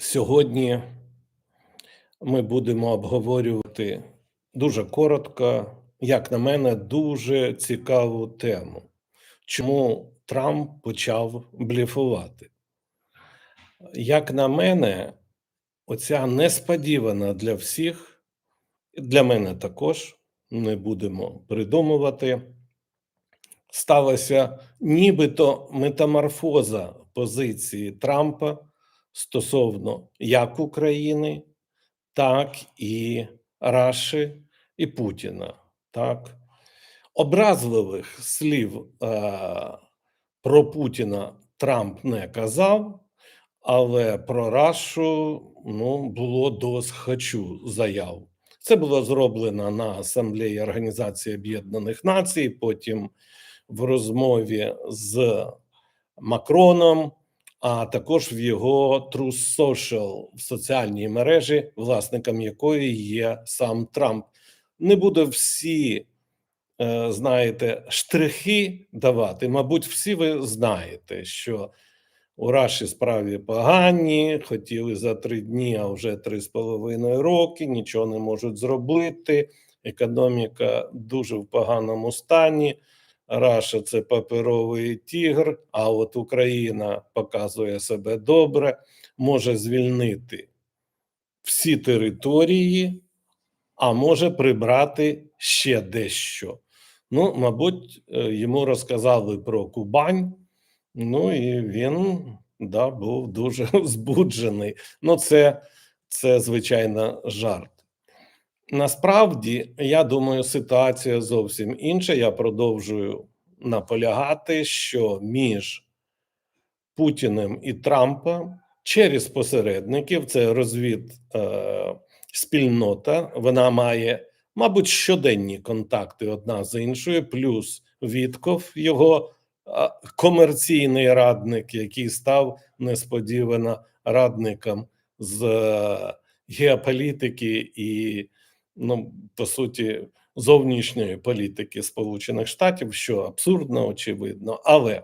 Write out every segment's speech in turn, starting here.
Сьогодні ми будемо обговорювати дуже коротко, як на мене, дуже цікаву тему. Чому Трамп почав блефувати? Як на мене, оця несподівана для всіх, для мене також не будемо придумувати. Сталася нібито метаморфоза позиції Трампа стосовно як України, так і Раші і Путіна. Так, образливих слів е, про Путіна Трамп не казав, але про Рашу ну, було досхочу заяв. Це було зроблено на асамблеї Організації Об'єднаних Націй. Потім в розмові з Макроном, а також в його True Social в соціальній мережі, власником якої є сам Трамп. Не буду всі, е, знаєте, штрихи давати. Мабуть, всі ви знаєте, що у Раші справі погані, хотіли за три дні, а вже три з половиною роки, нічого не можуть зробити. Економіка дуже в поганому стані. Раша це паперовий тігр, а от Україна показує себе добре, може звільнити всі території, а може прибрати ще дещо. Ну, мабуть, е, йому розказали про Кубань, ну і він да, був дуже збуджений. Ну, це, це звичайно, жарт. Насправді, я думаю, ситуація зовсім інша. Я продовжую наполягати, що між Путіним і Трампом через посередників це розвід е, спільнота. Вона має, мабуть, щоденні контакти одна з іншою, плюс Вітков, його е, комерційний радник, який став несподівано радником з е, геополітики і ну по суті зовнішньої політики Сполучених Штатів, що абсурдно очевидно, але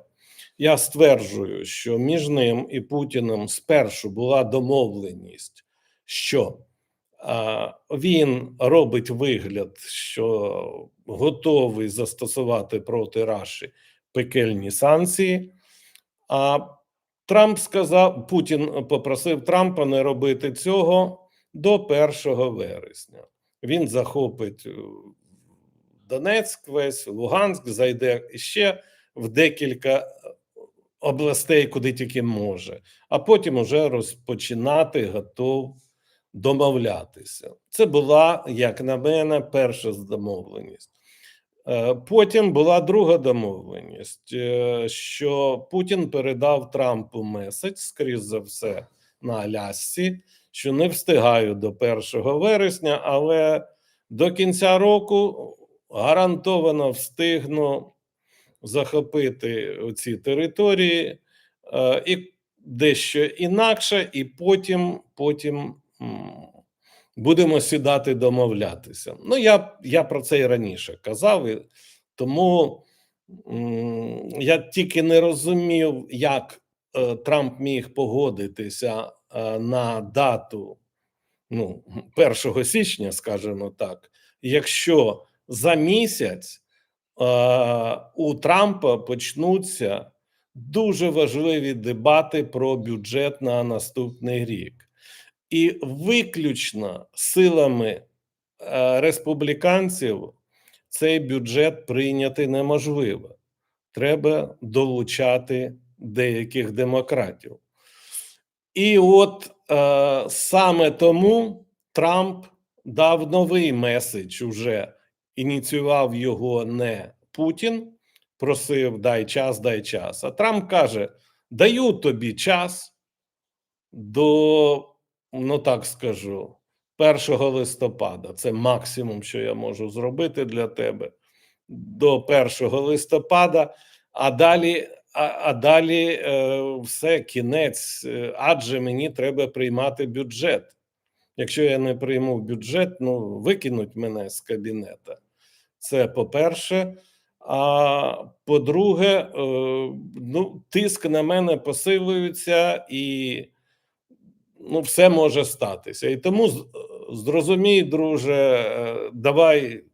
я стверджую, що між ним і Путіним спершу була домовленість, що а, він робить вигляд, що готовий застосувати проти Раші пекельні санкції. А Трамп сказав, Путін попросив Трампа не робити цього до 1 вересня він захопить е, Донецьк, весь Луганськ, зайде ще в декілька е, областей, куди тільки може, а потім уже розпочинати готов домовлятися. Це була, як на мене, перша домовленість. Е, потім була друга домовленість, що Путін передав Трампу меседж, скоріш за все, на Алясці, що не встигаю до 1 вересня, але до кінця року гарантовано встигну захопити ці території е, і дещо інакше, і потім потім будемо сідати домовлятися. Ну, я я про це і раніше казав, і тому я тільки не розумів, як е, Трамп міг погодитися на дату ну, 1 січня, скажімо так, якщо за місяць е, у Трампа почнуться дуже важливі дебати про бюджет на наступний рік, і виключно силами е, республіканців цей бюджет прийняти неможливо. Треба долучати деяких демократів. І от е, саме тому Трамп дав новий меседж уже ініціював його не Путін, просив дай час, дай час. А Трамп каже: даю тобі час до, ну так скажу, 1 листопада. Це максимум, що я можу зробити для тебе до 1 листопада, а далі а а далі е, все кінець, е, адже мені треба приймати бюджет. Якщо я не прийму бюджет, ну викинуть мене з кабінета. Це по-перше. А по-друге, е, ну, тиск на мене посилюється, і ну, все може статися. І тому зрозумій, друже, давай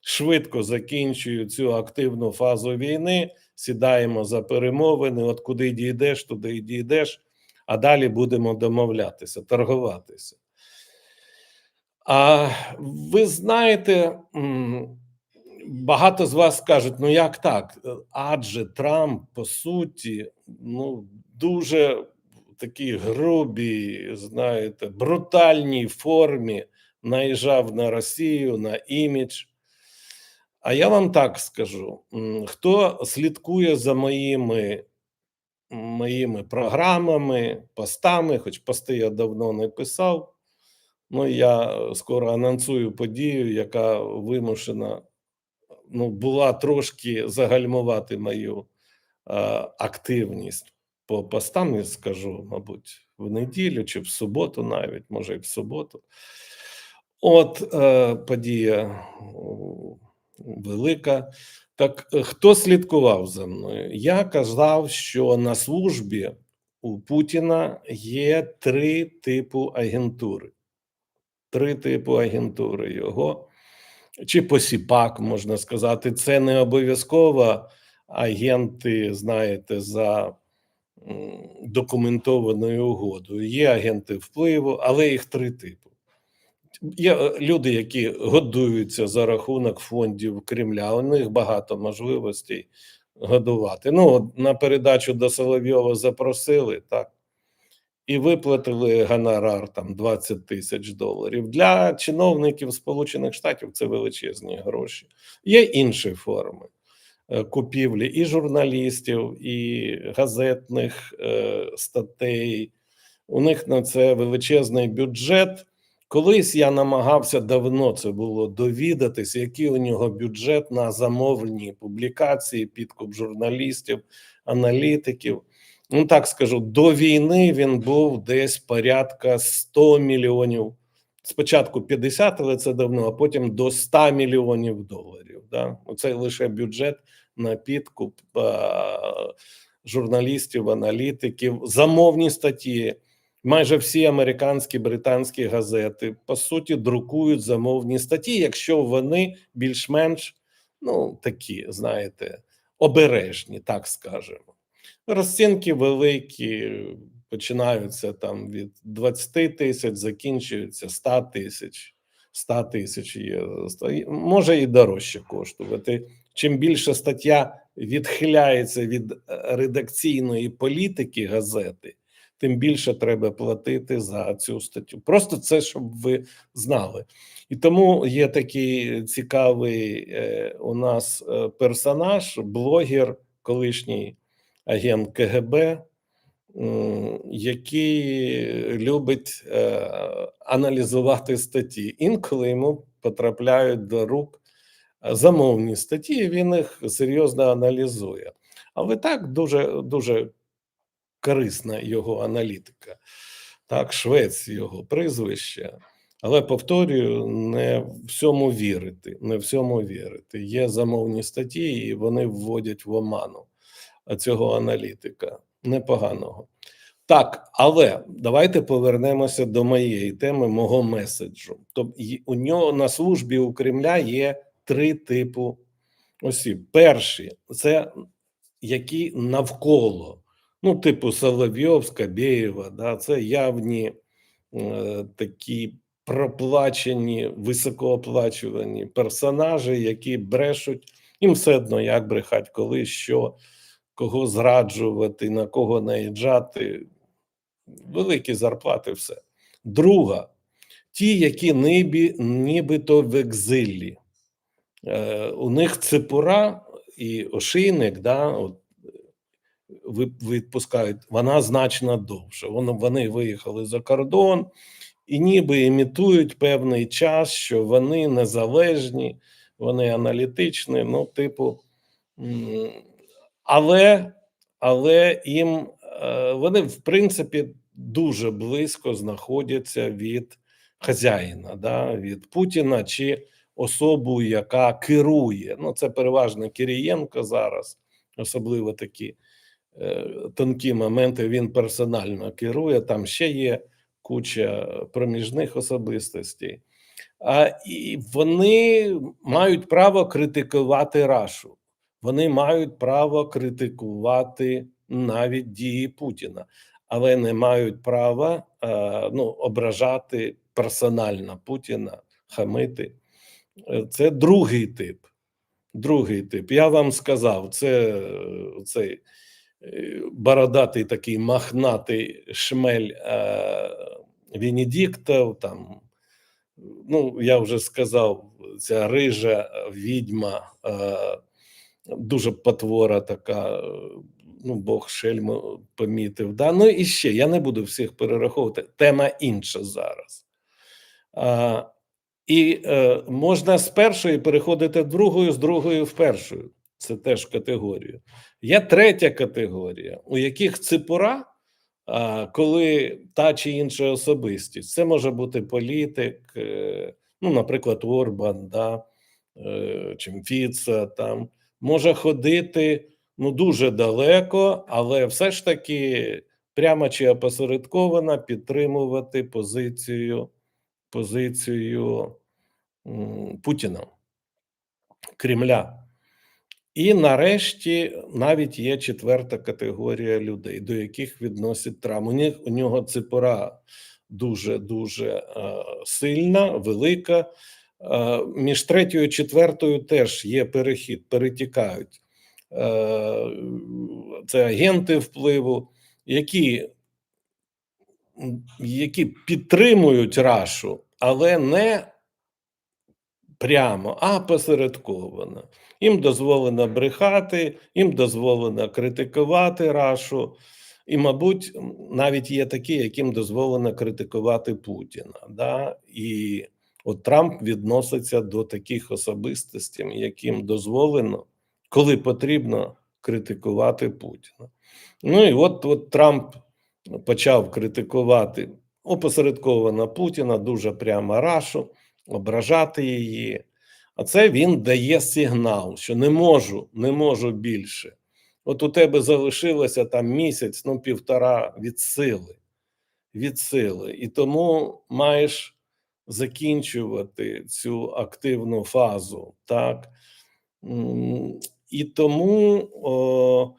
швидко закінчую цю активну фазу війни, сідаємо за перемовини. От куди дійдеш, туди дійдеш, а далі будемо домовлятися, торгуватися. А ви знаєте, багато з вас скажуть: ну як так? Адже Трамп, по суті, ну дуже в такій грубій, знаєте, брутальній формі наїжджав на Росію, на імідж. А я вам так скажу: хто слідкує за моїми, моїми програмами, постами, хоч пости я давно не писав. Ну, я скоро анонсую подію, яка вимушена ну, була трошки загальмувати мою е, активність по постам, я скажу, мабуть, в неділю чи в суботу, навіть, може, і в суботу. От е, подія велика. Так е, хто слідкував за мною? Я казав, що на службі у Путіна є три типу агентури. Три типу агентури його, чи посіпак, можна сказати. Це не обов'язково агенти, знаєте, за документованою угодою. Є агенти впливу, але їх три типу. Є е, люди, які годуються за рахунок фондів Кремля. У них багато можливостей годувати. Ну, на передачу до Соловйова запросили так. І виплатили гонорар там 20 тисяч доларів. Для чиновників Сполучених Штатів це величезні гроші. Є інші форми е, купівлі і журналістів, і газетних е, статей. У них на це величезний бюджет. Колись я намагався давно це було довідатись, який у нього бюджет на замовлені публікації, підкуп журналістів, аналітиків. Ну так скажу, до війни він був десь порядка 100 мільйонів. Спочатку 50, але це давно, а потім до 100 мільйонів доларів. Да? Оце лише бюджет на підкуп а, журналістів, аналітиків, замовні статті. Майже всі американські британські газети по суті друкують замовні статті, якщо вони більш-менш ну такі, знаєте, обережні, так скажемо. Розцінки великі, починаються там від 20 тисяч, закінчуються 100 тисяч. 100 тисяч є може і дорожче коштувати. Чим більше стаття відхиляється від е, редакційної політики газети, тим більше треба платити за цю статтю. Просто це щоб ви знали. І тому є такий цікавий е, у нас е, персонаж, блогер, колишній агент КГБ, який любить е, аналізувати статті. Інколи йому потрапляють до рук замовні статті, і він їх серйозно аналізує. Але так дуже дуже корисна його аналітика. Так, швець його прізвище. Але повторюю, не всьому вірити. Не всьому вірити. Є замовні статті, і вони вводять в оману цього аналітика непоганого. Так, але давайте повернемося до моєї теми, мого меседжу. Тобто у нього на службі у Кремля є три типу осіб. Перші це які навколо, ну, типу Соловйов, Скабєєва, да, це явні е, такі проплачені, високооплачувані персонажі, які брешуть. Їм все одно, як брехать, коли що, кого зраджувати, на кого наїжджати. Великі зарплати, все. Друга, ті, які нибі, нібито в екзилі. Е, у них цепура і ошийник, да, от, відпускають, вона значно довше. Вони виїхали за кордон і ніби імітують певний час, що вони незалежні, вони аналітичні, ну, типу, але, але їм е, вони, в принципі, дуже близько знаходяться від хазяїна, да, від Путіна чи особу, яка керує. Ну, це переважно Кирієнко зараз, особливо такі тонкі моменти. Він персонально керує. Там ще є куча проміжних особистостей. А, і вони мають право критикувати Рашу. Вони мають право критикувати навіть дії Путіна, але не мають права е, ну, ображати персонально Путіна, хамити. Е, Це другий тип. Другий тип. Я вам сказав, це е, цей е, бородатий такий махнатий шмель е, Венедіктов, там, ну, я вже сказав, ця рижа відьма, е, дуже потвора така, ну, Бог шельму помітив. Да? Ну і ще я не буду всіх перераховувати. Тема інша зараз. А, і е, можна з першої переходити в другою, з другої в першу. Це теж категорія. Є третя категорія, у яких ципура, а, коли та чи інша особистість, це може бути політик, е, ну, наприклад, Орбан, да, е, чи Фіца, там може ходити ну дуже далеко, але все ж таки прямо чи опосередковано підтримувати позицію позицію Путіна, Кремля. І нарешті навіть є четверта категорія людей, до яких відносять Трамп. У, них, у нього ципора дуже дуже е, сильна, велика. Е, між третьою і четвертою теж є перехід, перетікають. Е, це агенти впливу, які які підтримують Рашу, але не прямо, а посередковано. Їм дозволено брехати, їм дозволено критикувати Рашу, і, мабуть, навіть є такі, яким дозволено критикувати Путіна. Да? І от Трамп відноситься до таких особистостей, яким дозволено, коли потрібно, критикувати Путіна. Ну і от, от Трамп почав критикувати опосередковано Путіна, дуже прямо Рашу, ображати її. А це він дає сигнал, що не можу, не можу більше. От у тебе залишилося там місяць, ну півтора від сили, від сили. І тому маєш закінчувати цю активну фазу. так. І тому.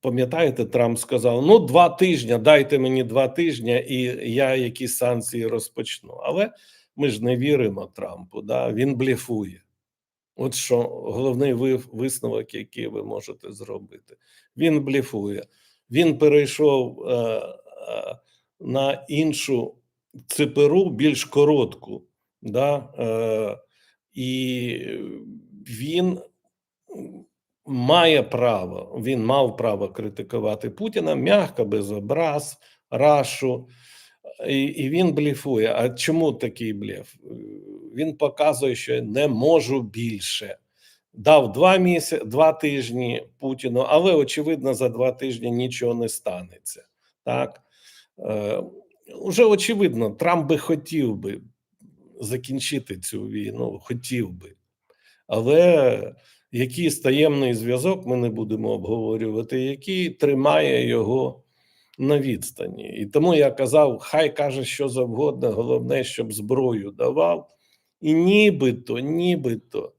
Пам'ятаєте, Трамп сказав: ну, два тижні, дайте мені два тижні, і я якісь санкції розпочну. Але ми ж не віримо Трампу. Да? Він блефує. От що головний висновок, який ви можете зробити. Він блефує. Він перейшов е, е, на іншу циперу, більш коротку. Да? Е, І він має право, він мав право критикувати Путіна м'яко, без образ, рашу, і, і він бліфує. А чому такий блеф? Він показує, що не можу більше. Дав два місяці, два тижні Путіну, але очевидно, за два тижні нічого не станеться. Так е, уже очевидно, Трамп би хотів би закінчити цю війну, хотів би, але якийсь таємний зв'язок ми не будемо обговорювати, який тримає його на відстані. І тому я казав: хай каже що завгодно, головне, щоб зброю давав. І нібито, нібито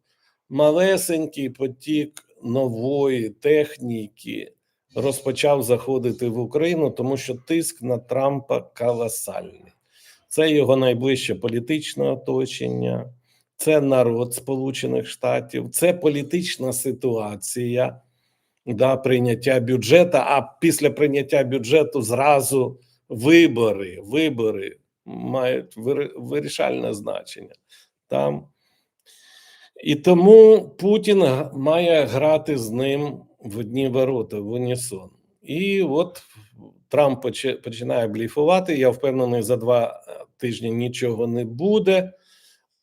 малесенький потік нової техніки розпочав заходити в Україну, тому що тиск на Трампа колосальний. Це його найближче політичне оточення це народ Сполучених Штатів, це політична ситуація да, прийняття бюджету. А після прийняття бюджету зразу вибори. Вибори мають вирішальне значення там. І тому Путін має грати з ним в одні ворота, в унісон. І от Трамп починає бліфувати. Я впевнений, за два тижні нічого не буде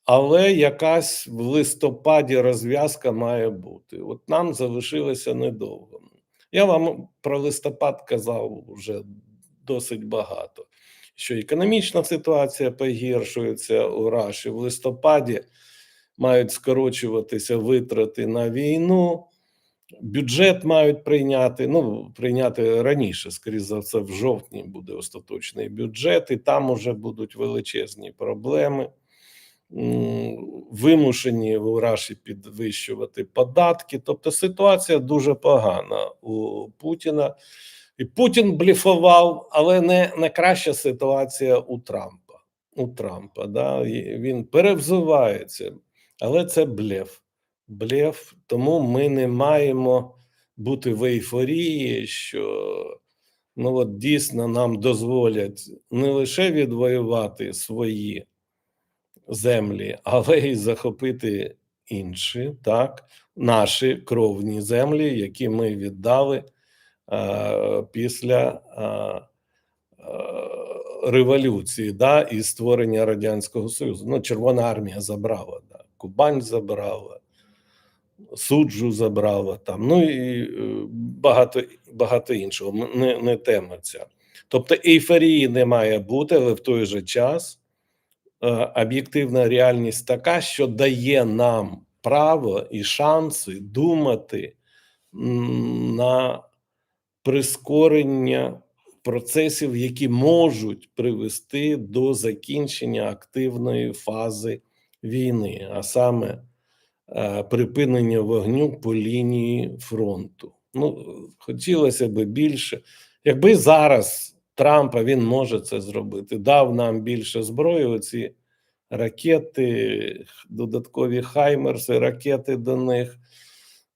але якась в листопаді розв'язка має бути. От нам залишилося недовго. Я вам про листопад казав вже досить багато. Що економічна ситуація погіршується у Раші в листопаді, мають скорочуватися витрати на війну, Бюджет мають прийняти. Ну прийняти раніше, скоріше за все, в жовтні буде остаточний бюджет, і там уже будуть величезні проблеми. Вимушені в Раші підвищувати податки. Тобто ситуація дуже погана у Путіна. І Путін бліфував, але не, не краща ситуація у Трампа. У Трампа, да, він перевзувається, але це блеф. Блеф, тому ми не маємо бути в ейфорії, що ну от дійсно нам дозволять не лише відвоювати свої землі, але й захопити інші, так, наші кровні землі, які ми віддали е, після е, е, революції, да, і створення Радянського Союзу. Ну, Червона армія забрала, да, Кубань забрала, суджу забрала там, ну і е, багато, багато іншого. Не, не тема ця. Тобто ейфорії не має бути, але в той же час об'єктивна реальність така, що дає нам право і шанси думати на прискорення процесів, які можуть привести до закінчення активної фази війни, а саме е, припинення вогню по лінії фронту. Ну, хотілося б більше. Якби зараз Трампа він може це зробити, дав нам більше зброї, оці ракети, додаткові хаймерси, ракети до них.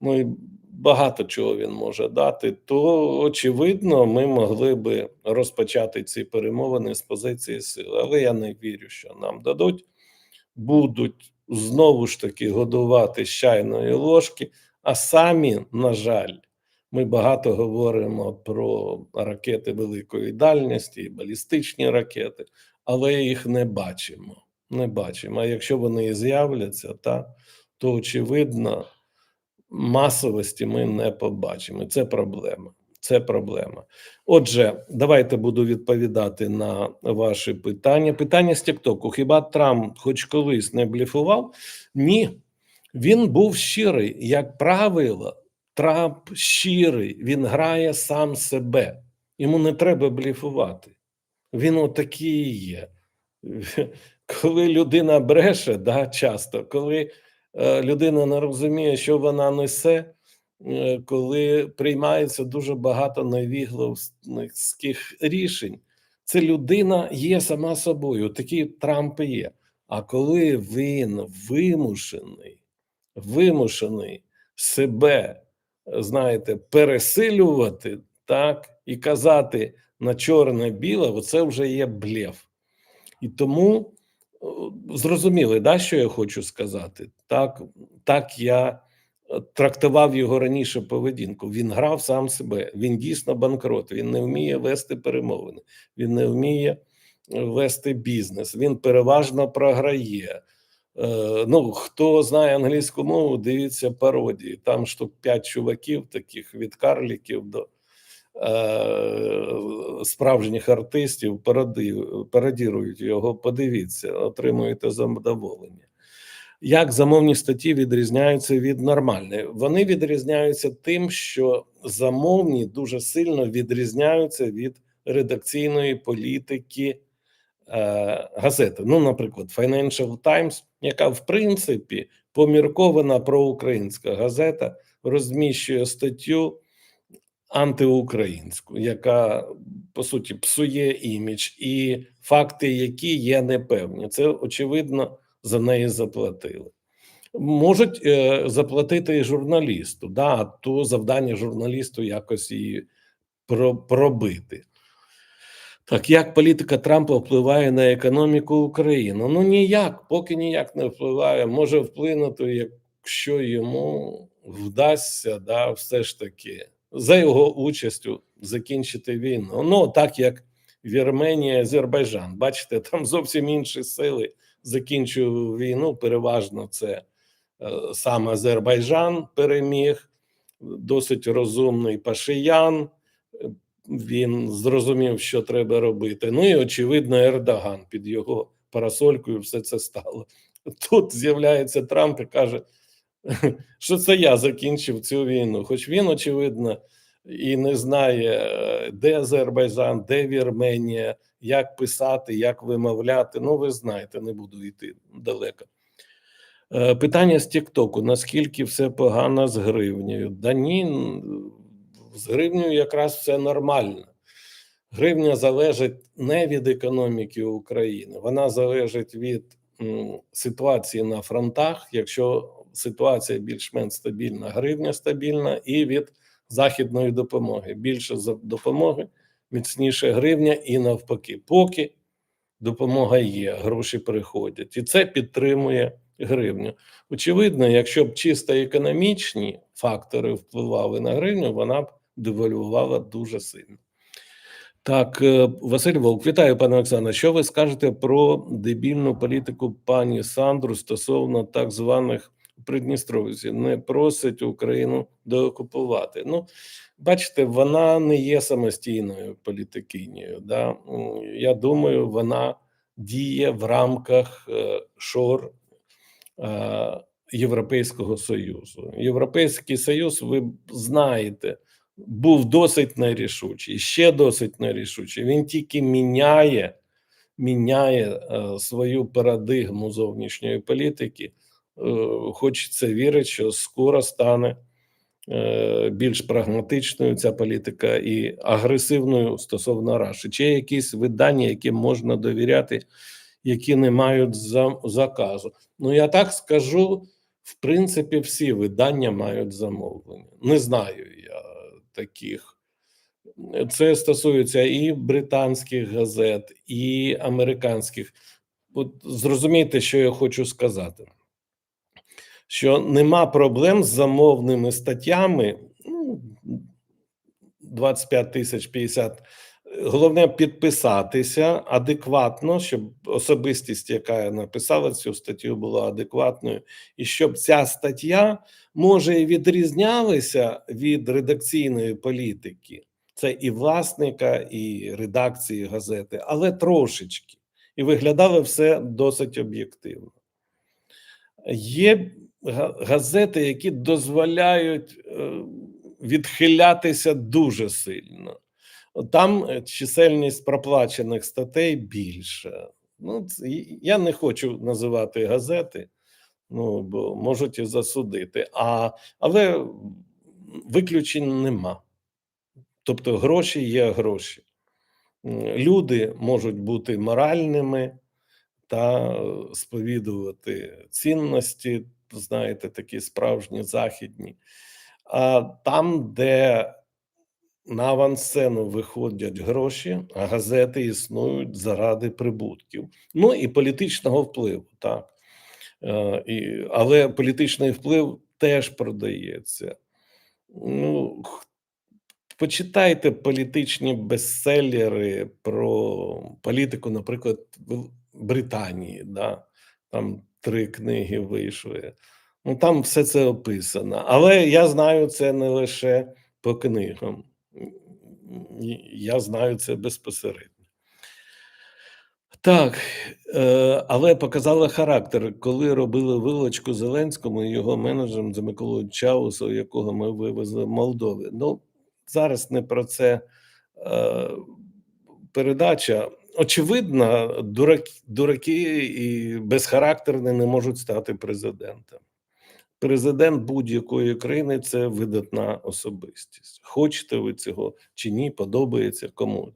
Ну і багато чого він може дати, то очевидно, ми могли би розпочати ці перемовини з позиції сили. Але я не вірю, що нам дадуть. Будуть знову ж таки годувати з чайної ложки, а самі, на жаль, ми багато говоримо про ракети великої дальності, балістичні ракети, але їх не бачимо. Не бачимо. А якщо вони і з'являться, та, то очевидно масовості ми не побачимо. Це проблема. Це проблема. Отже, давайте буду відповідати на ваші питання. Питання з Тіктоку. Хіба Трамп хоч колись не бліфував? Ні, він був щирий. Як правило, Трамп щирий, він грає сам себе. Йому не треба бліфувати. Він отакий є. Коли людина бреше, да, часто, коли е, людина не розуміє, що вона несе, е, коли приймається дуже багато невіглаських рішень, це людина є сама собою. Такий Трамп є. А коли він вимушений, вимушений себе, знаєте, пересилювати, так, і казати на чорне-біле, оце вже є блеф. І тому зрозуміли, да, що я хочу сказати? Так, так я е, трактував його раніше поведінку. Він грав сам себе. Він дійсно банкрот. Він не вміє вести перемовини, він не вміє е, вести бізнес. Він переважно програє. Е, ну, хто знає англійську мову, дивіться пародії. Там штук п'ять чуваків, таких від карліків до е, справжніх артистів, пародірують його. Подивіться, отримуєте задоволення. Як замовні статті відрізняються від нормальної? Вони відрізняються тим, що замовні дуже сильно відрізняються від редакційної політики е, газети. Ну, наприклад, Financial Times, яка в принципі поміркована проукраїнська газета, розміщує статтю антиукраїнську, яка по суті псує імідж, і факти, які є непевні. Це очевидно за неї заплатили. Можуть е, заплатити і журналісту, да, то завдання журналісту якось її пробити. Так, як політика Трампа впливає на економіку України? Ну ніяк, поки ніяк не впливає. Може вплинути, якщо йому вдасться, да, все ж таки за його участю закінчити війну. Ну так як Вірменія, Азербайджан. Бачите, там зовсім інші сили закінчують війну. Переважно це е, сам Азербайджан переміг, досить розумний Пашиян. Він зрозумів, що треба робити. Ну і очевидно, Ердоган під його парасолькою все це стало. Тут з'являється Трамп і каже: що це я закінчив цю війну. Хоч він, очевидно, і не знає, де Азербайджан, де Вірменія, як писати, як вимовляти. Ну, ви знаєте, не буду йти далеко. Е, Питання з Тіктоку: наскільки все погано з гривнею? Да ні, з гривнею якраз все нормально. Гривня залежить не від економіки України, вона залежить від м, ситуації на фронтах. Якщо ситуація більш-менш стабільна, гривня стабільна, і від західної допомоги. Більше допомоги, міцніше гривня, і навпаки, поки допомога є, гроші приходять, і це підтримує гривню. Очевидно, якщо б чисто економічні фактори впливали на гривню, вона б девальвувала дуже сильно. Так, е, Василь Волк, вітаю, пане Оксана. Що ви скажете про дебільну політику пані Сандру стосовно так званих Придністровців? Не просить Україну деокупувати. Ну, бачите, вона не є самостійною політикинею. Да? Я думаю, вона діє в рамках е, шор е, Європейського Союзу. Європейський Союз, ви знаєте, був досить нерішучий, ще досить нерішучий. Він тільки міняє, міняє е, свою парадигму зовнішньої політики. Е, хочеться вірити, що скоро стане е, більш прагматичною ця політика і агресивною стосовно Раші. Чи є якісь видання, яким можна довіряти, які не мають за, заказу? Ну я так скажу. В принципі, всі видання мають замовлення. Не знаю я таких. Це стосується і британських газет, і американських. От зрозумійте, що я хочу сказати: що нема проблем з замовними статтями. Ну, 25 тисяч 50. Головне підписатися адекватно, щоб особистість, яка написала цю статтю, була адекватною, і щоб ця стаття може і відрізнялася від редакційної політики. Це і власника, і редакції газети, але трошечки. І виглядало все досить об'єктивно. Є газети, які дозволяють е, відхилятися дуже сильно. Там е, чисельність проплачених статей більша. Ну, я не хочу називати газети, ну бо можуть і засудити. А, але виключень нема. Тобто гроші є гроші. Люди можуть бути моральними та е, сповідувати цінності, знаєте, такі справжні західні. А там, де на авансцену виходять гроші, а газети існують заради прибутків. Ну і політичного впливу, так. Е, і, але політичний вплив теж продається. Ну, почитайте політичні бестселери про політику, наприклад, в Британії. Да? Там три книги вийшли. Ну, там все це описано. Але я знаю це не лише по книгам. Я знаю це безпосередньо. Так, е, але показали характер, коли робили вилочку Зеленському і його менеджером за Миколою Чаусу, якого ми вивезли в Молдови. Ну, зараз не про це е, передача. Очевидно, дураки, дураки і безхарактерні не можуть стати президентом. Президент будь-якої країни це видатна особистість. Хочете ви цього чи ні, подобається кому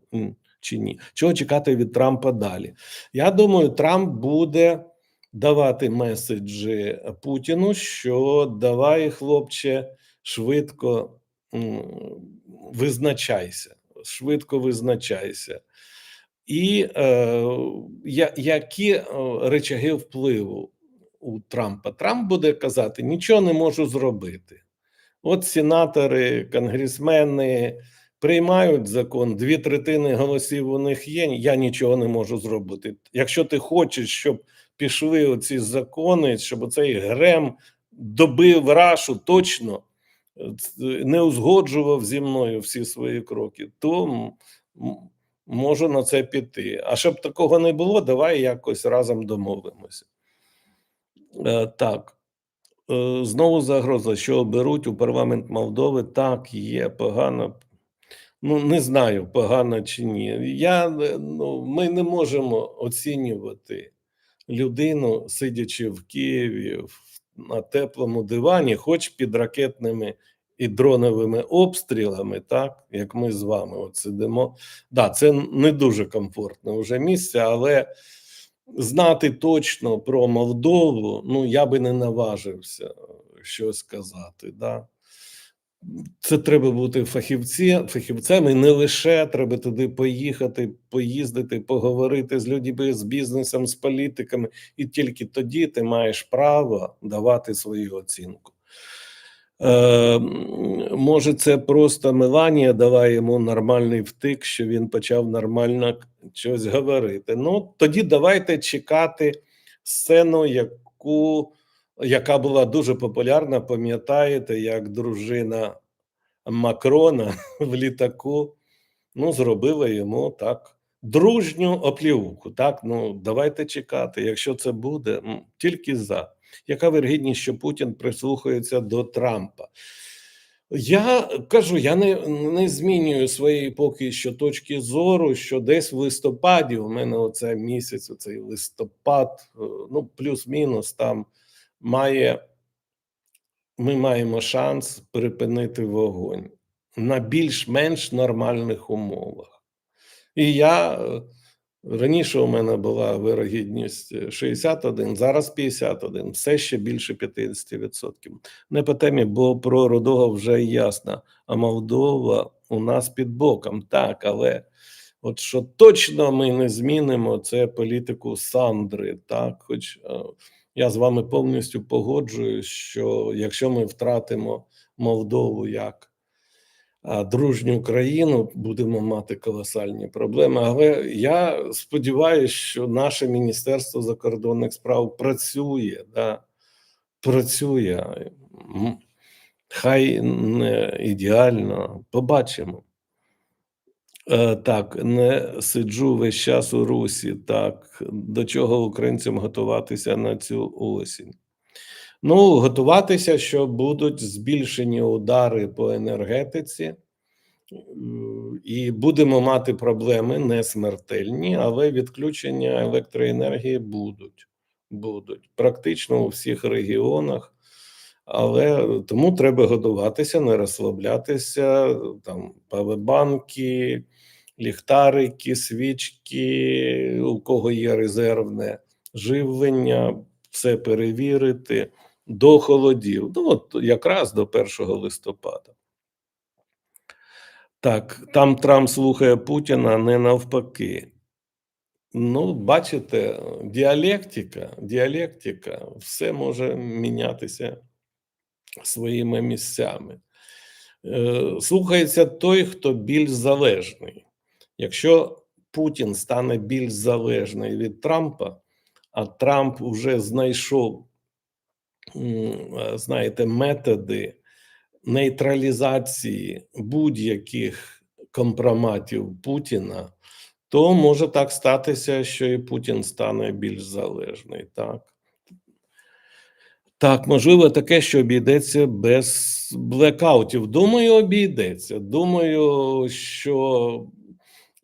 чи ні. Чого чекати від Трампа далі? Я думаю, Трамп буде давати меседжі Путіну, що давай, хлопче, швидко визначайся, швидко визначайся. І е, я- які е, речаги впливу у Трампа? Трамп буде казати: нічого не можу зробити. От сенатори, конгресмени приймають закон, дві третини голосів у них є. Я нічого не можу зробити. Якщо ти хочеш, щоб пішли оці закони, щоб цей Грем добив рашу точно е, не узгоджував зі мною всі свої кроки, то можу на це піти. А щоб такого не було, давай якось разом домовимося. Е, так. Е, знову загроза, що оберуть у парламент Молдови. Так, є погано. Ну, не знаю, погано чи ні. Я, е, ну, ми не можемо оцінювати людину, сидячи в Києві на теплому дивані, хоч під ракетними і дроновими обстрілами, так як ми з вами от сидимо. Да, це не дуже комфортне вже місце, але знати точно про Молдову, ну я би не наважився щось сказати. Да. Це треба бути фахівці, фахівцем, і не лише треба туди поїхати, поїздити, поговорити з людьми, з бізнесом, з політиками, і тільки тоді ти маєш право давати свою оцінку. Е, може, це просто Меланія дала йому нормальний втик, що він почав нормально щось говорити. Ну, тоді давайте чекати сцену, яку, яка була дуже популярна. Пам'ятаєте, як дружина Макрона в літаку ну, зробила йому так дружню оплівку. Так, ну давайте чекати. Якщо це буде, тільки за. Яка віргідність, що Путін прислухається до Трампа? Я кажу, я не, не змінюю своєї поки що точки зору, що десь в листопаді у мене оцей місяць, оцей листопад, е, ну плюс-мінус там має ми маємо шанс припинити вогонь на більш-менш нормальних умовах. І я е, раніше у мене була вирогідність е, 61, зараз 51, все ще більше 50%. Не по темі, бо про Рудого вже ясно. А Молдова у нас під боком. Так, але от що точно ми не змінимо, це політику Сандри. Так, хоч е, я з вами повністю погоджуюсь, що якщо ми втратимо Молдову як дружню країну, будемо мати колосальні проблеми. Але я сподіваюся, що наше Міністерство закордонних справ працює, да, працює. Хай не ідеально, побачимо. Е, Так, не сиджу весь час у русі. Так, до чого українцям готуватися на цю осінь? Ну, готуватися, що будуть збільшені удари по енергетиці, і будемо мати проблеми не смертельні, але відключення електроенергії будуть. Будуть практично у всіх регіонах. Але тому треба готуватися, не розслаблятися. Там павербанки, ліхтарики, свічки, у кого є резервне живлення, все перевірити до холодів. Ну, от якраз до 1 листопада. Так, там Трамп слухає Путіна, не навпаки. Ну, бачите, діалектика, діалектика, все може мінятися своїми місцями. Е, Слухається той, хто більш залежний. Якщо Путін стане більш залежний від Трампа, а Трамп вже знайшов, знаєте, методи нейтралізації будь-яких компроматів Путіна, то може так статися, що і Путін стане більш залежний. Так, так можливо, таке, що обійдеться без блекаутів. Думаю, обійдеться. Думаю, що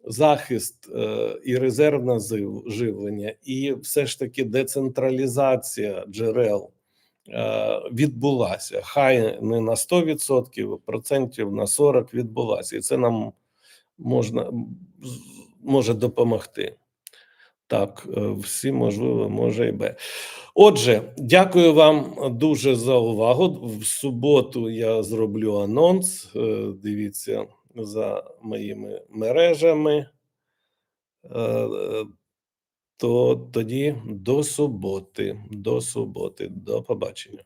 захист е, і резервне живлення, і все ж таки децентралізація джерел е, відбулася. Хай не на 100%, процентів на 40% відбулася, і це нам можна може допомогти. Так, е, всі можливо, може і Б. Отже, дякую вам дуже за увагу. В суботу я зроблю анонс. е, Дивіться за моїми мережами. То тоді до суботи. До суботи. До побачення.